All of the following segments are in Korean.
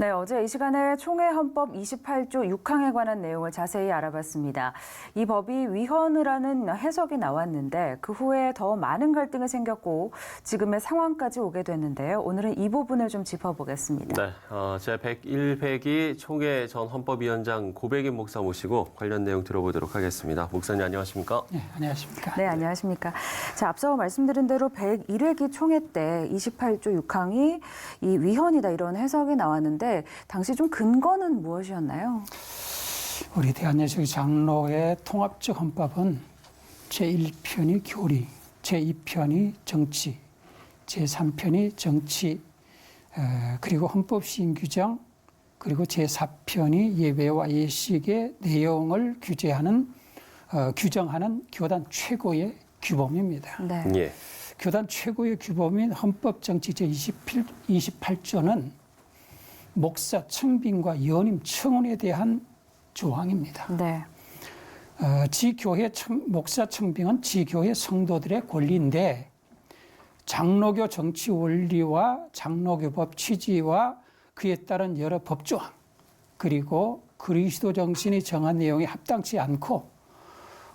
네, 어제 이 시간에 총회 헌법 28조 6항에 관한 내용을 자세히 알아봤습니다. 이 법이 위헌을 하는 해석이 나왔는데 그 후에 더 많은 갈등이 생겼고 지금의 상황까지 오게 됐는데요. 오늘은 이 부분을 좀 짚어보겠습니다. 네, 어, 제 101회기 총회 전 헌법위원장 고백인 목사 모시고 관련 내용 들어보도록 하겠습니다. 목사님 안녕하십니까? 네, 안녕하십니까. 네, 안녕하십니까. 자, 앞서 말씀드린 대로 101회기 총회 때 28조 6항이 이 위헌이다 이런 해석이 나왔는데 당시 좀 근거는 무엇이었나요? 우리 대한예수교 장로의 통합적 헌법은 제1편이 교리, 제2편이 정치, 제3편이 정치, 에, 그리고 헌법 시행 규정, 그리고 제4편이 예배와 예식의 내용을 규제하는 어, 규정하는 교단 최고의 규범입니다. 네. 예. 교단 최고의 규범인 헌법 정치 제 28, 28조는 목사 청빙과 연임 청원에 대한 조항입니다. 네. 어, 지교회 청, 목사 청빙은 지교회 성도들의 권리인데 장로교 정치 원리와 장로교법 취지와 그에 따른 여러 법조항 그리고 그리스도 정신이 정한 내용에 합당치 않고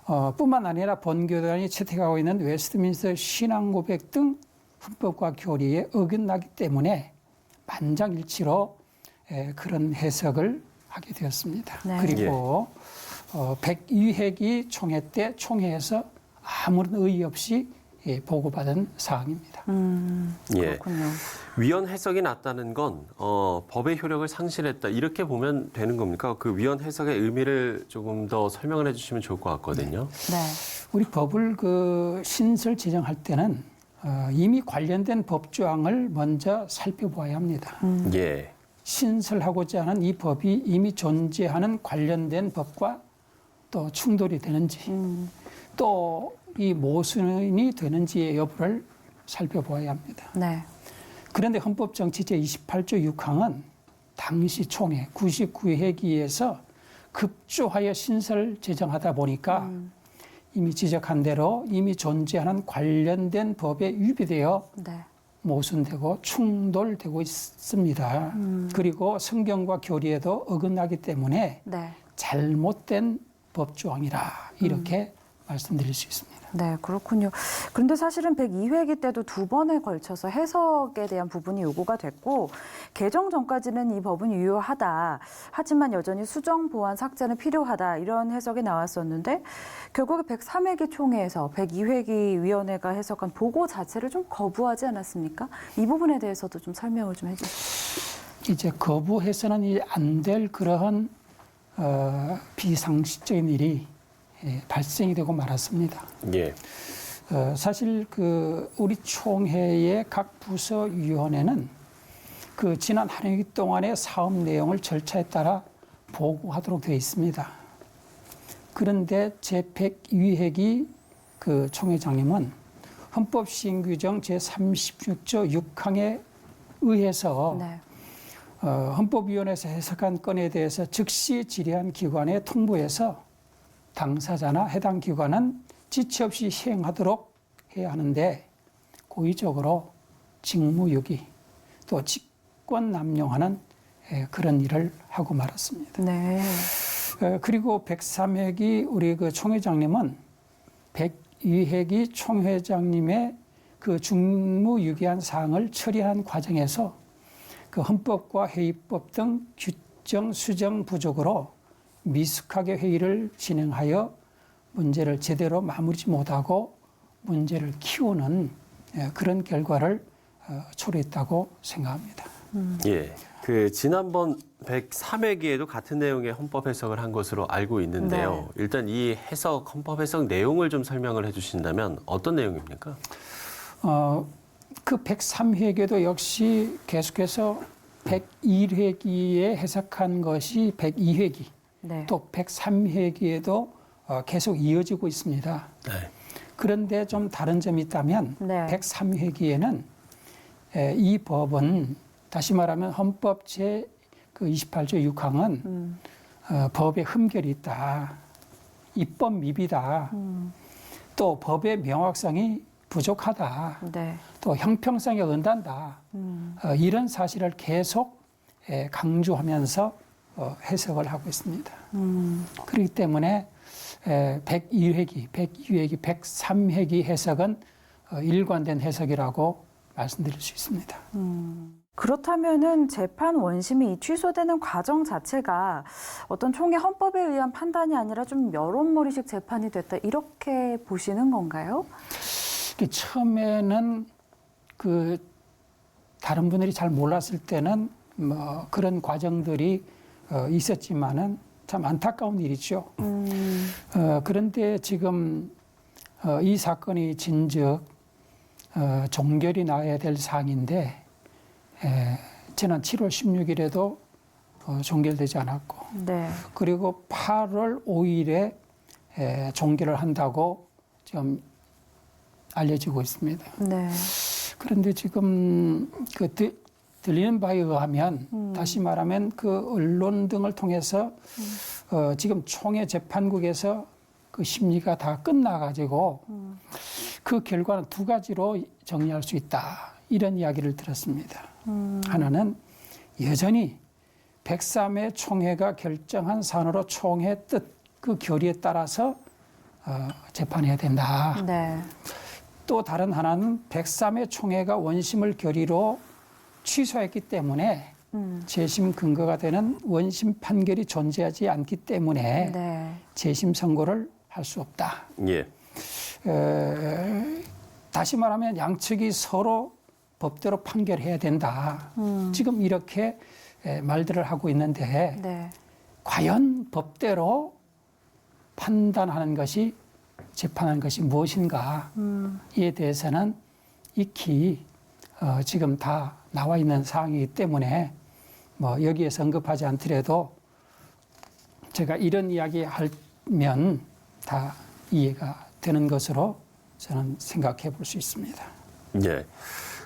어, 뿐만 아니라 본교단이 채택하고 있는 웨스트민스터 신앙고백 등 헌법과 교리에 어긋나기 때문에 만장일치로 에, 그런 해석을 하게 되었습니다. 네. 그리고 어, 102회기 총회 때 총회에서 아무런 의의 없이 예, 보고받은 사항입니다. 음, 예. 그렇군요. 위헌 해석이 났다는 건 어, 법의 효력을 상실했다 이렇게 보면 되는 겁니까? 그 위헌 해석의 의미를 조금 더 설명을 해주시면 좋을 것 같거든요. 네. 우리 법을 그 신설 제정할 때는 어, 이미 관련된 법 조항을 먼저 살펴보아야 합니다. 예. 신설하고자 하는 이 법이 이미 존재하는 관련된 법과 또 충돌이 되는지 음, 또이 모순이 되는지의 여부를 살펴보아야 합니다. 네. 그런데 헌법정치 제28조 6항은 당시 총회 99회기에서 급조하여 신설 제정하다 보니까 이미 지적한 대로 이미 존재하는 관련된 법에 위배되어 네. 모순되고 충돌되고 있습니다. 그리고 성경과 교리에도 어긋나기 때문에 네. 잘못된 법조항이라 이렇게 말씀드릴 수 있습니다. 네, 그렇군요. 그런데 사실은 102회기 때도 두 번에 걸쳐서 해석에 대한 부분이 요구가 됐고, 개정 전까지는 이 법은 유효하다. 하지만 여전히 수정, 보완, 삭제는 필요하다. 이런 해석이 나왔었는데, 결국에 103회기 총회에서 102회기 위원회가 해석한 보고 자체를 좀 거부하지 않았습니까? 이 부분에 대해서도 좀 설명을 좀 해주시죠. 이제 거부해서는 안 될 그러한 어, 비상식적인 일이 예, 발생이 되고 말았습니다. 예. 어, 사실 그 우리 총회의 각 부서 위원회는 그 지난 한 학기 동안의 사업 내용을 절차에 따라 보고하도록 되어 있습니다. 그런데 제102회기 그 총회장님은 헌법 시행 규정 제36조 6항에 의해서 네. 어, 헌법위원회에서 해석한 건에 대해서 즉시 질의한 기관에 통보해서 당사자나 해당 기관은 지체 없이 시행하도록 해야 하는데 고의적으로 직무유기 또 직권 남용하는 에, 그런 일을 하고 말았습니다. 네. 어, 그리고 103회기 우리 그 총회장님은 102회기 총회장님의 그 직무유기한 사항을 처리한 과정에서 그 헌법과 회의법 등 규정 수정 부족으로 미숙하게 회의를 진행하여 문제를 제대로 마무리지 못하고 문제를 키우는 예, 그런 결과를 어, 초래했다고 생각합니다. 예. 그 지난번 103회기에도 같은 내용의 헌법 해석을 한 것으로 알고 있는데요. 일단 이 해석 헌법 해석 내용을 좀 설명을 해 주신다면 어떤 내용입니까? 어, 그 103회기에도 역시 계속해서 101회기에 해석한 것이 102회기, 네. 또 103회기에도 어, 계속 이어지고 있습니다. 네. 그런데 좀 다른 점이 있다면 네. 103회기에는 이 법은 다시 말하면 헌법 제 그 28조 6항은 음, 어, 법에 흠결이 있다. 입법 미비다. 음, 또 법의 명확성이 부족하다. 네. 또 형평성에 은단다. 음, 어, 이런 사실을 계속 에, 강조하면서 어, 해석을 하고 있습니다. 그렇기 때문에 에, 102회기, 102회기, 103회기 해석은 어, 일관된 해석이라고 말씀드릴 수 있습니다. 그렇다면은 재판 원심이 취소되는 과정 자체가 어떤 총회 헌법에 의한 판단이 아니라 좀 여론몰이식 재판이 됐다 이렇게 보시는 건가요? 그 처음에는 그 다른 분들이 잘 몰랐을 때는 뭐 그런 과정들이 어, 있었지만은 참 안타까운 일이죠. 음, 어, 그런데 지금 어, 이 사건이 진즉 어, 종결이 나야 될 사항인데 에, 지난 7월 16일에도 어, 종결되지 않았고 네. 그리고 8월 5일에 에, 종결을 한다고 지금 알려지고 있습니다. 네. 그런데 지금 그 드, 들리는 바에 의하면 다시 말하면 그 언론 등을 통해서 어, 지금 총회 재판국에서 그 심리가 다 끝나가지고 그 결과는 두 가지로 정리할 수 있다 이런 이야기를 들었습니다. 하나는 여전히 103회 총회가 결정한 사안으로 총회 뜻 그 결의에 따라서 어, 재판해야 된다. 네. 또 다른 하나는 103회 총회가 원심을 결의로 취소했기 때문에 음, 재심 근거가 되는 원심 판결이 존재하지 않기 때문에 네. 재심 선고를 할 수 없다. 예. 에, 다시 말하면 양측이 서로 법대로 판결해야 된다. 지금 이렇게 에, 말들을 하고 있는데 네. 과연 법대로 판단하는 것이 재판하는 것이 무엇인가에 음, 대해서는 익히 어, 지금 다 나와 있는 사항이기 때문에 뭐 여기에서 언급하지 않더라도 제가 이런 이야기 하면 다 이해가 되는 것으로 저는 생각해 볼 수 있습니다. 예.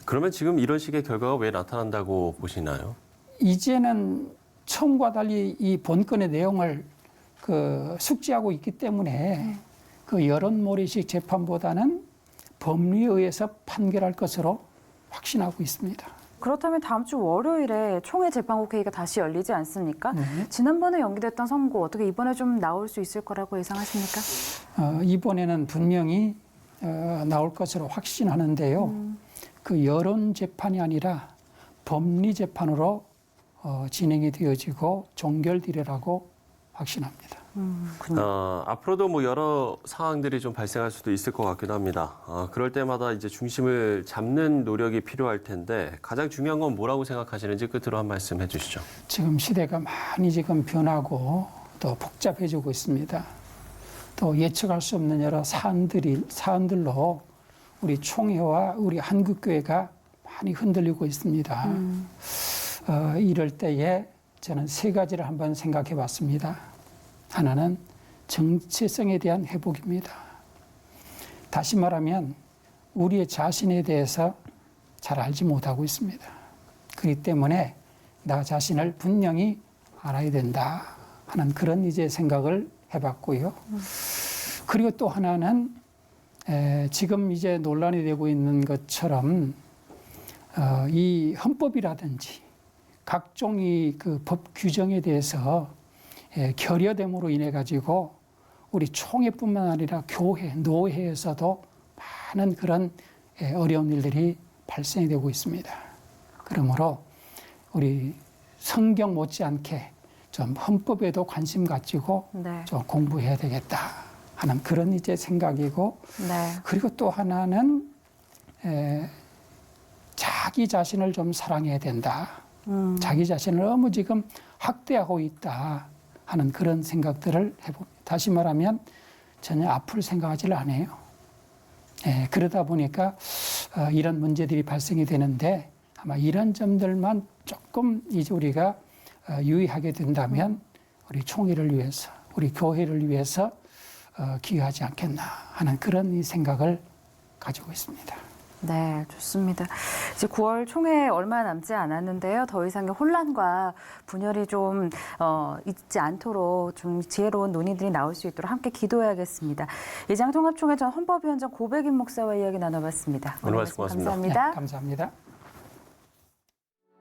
그러면 지금 이런 식의 결과가 왜 나타난다고 보시나요? 이제는 처음과 달리 이 본건의 내용을 그 숙지하고 있기 때문에 그 여론몰이식 재판보다는 법리에 의해서 판결할 것으로 확신하고 있습니다. 그렇다면 다음 주 월요일에 총회 재판국 회의가 다시 열리지 않습니까? 네. 지난번에 연기됐던 선고 어떻게 이번에 좀 나올 수 있을 거라고 예상하십니까? 어, 이번에는 분명히 어, 나올 것으로 확신하는데요. 그 여론 재판이 아니라 법리 재판으로 어, 진행이 되어지고 종결되리라고 확신합니다. 음, 어, 앞으로도 뭐 여러 상황들이 좀 발생할 수도 있을 것 같기도 합니다. 어, 그럴 때마다 이제 중심을 잡는 노력이 필요할 텐데 가장 중요한 건 뭐라고 생각하시는지 끝으로 한 말씀 해주시죠. 지금 시대가 많이 지금 변하고 또 복잡해지고 있습니다. 또 예측할 수 없는 여러 사안들이 사안들로 우리 총회와 우리 한국교회가 많이 흔들리고 있습니다. 어, 이럴 때에 저는 세 가지를 한번 생각해 봤습니다. 하나는 정체성에 대한 회복입니다. 다시 말하면 우리의 자신에 대해서 잘 알지 못하고 있습니다. 그렇기 때문에 나 자신을 분명히 알아야 된다 하는 그런 이제 생각을 해봤고요. 그리고 또 하나는 에, 지금 이제 논란이 되고 있는 것처럼 어, 이 헌법이라든지 각종 이 그 법 규정에 대해서 에, 결여됨으로 인해 가지고 우리 총회뿐만 아니라 교회, 노회에서도 많은 그런 에, 어려운 일들이 발생이 되고 있습니다. 그러므로 우리 성경 못지않게 좀 헌법에도 관심 가지고 네. 좀 공부해야 되겠다 하는 그런 이제 생각이고 네. 그리고 또 하나는 에, 자기 자신을 좀 사랑해야 된다. 음, 자기 자신을 너무 지금 학대하고 있다 하는 그런 생각들을 해봅니다. 다시 말하면 전혀 앞을 생각하지를 않아요. 예, 그러다 보니까 어, 이런 문제들이 발생이 되는데 아마 이런 점들만 조금 이제 우리가 어, 유의하게 된다면 우리 총회를 위해서 우리 교회를 위해서 어, 기여하지 않겠나 하는 그런 이 생각을 가지고 있습니다. 네, 좋습니다. 이제 9월 총회 얼마 남지 않았는데요. 더 이상의 혼란과 분열이 좀 어, 있지 않도록 좀 지혜로운 논의들이 나올 수 있도록 함께 기도해야겠습니다. 이장 통합총회 전 헌법위원장 고백인 목사와 이야기 나눠봤습니다. 오늘 말씀 고맙습니다. 감사합니다. 네, 감사합니다.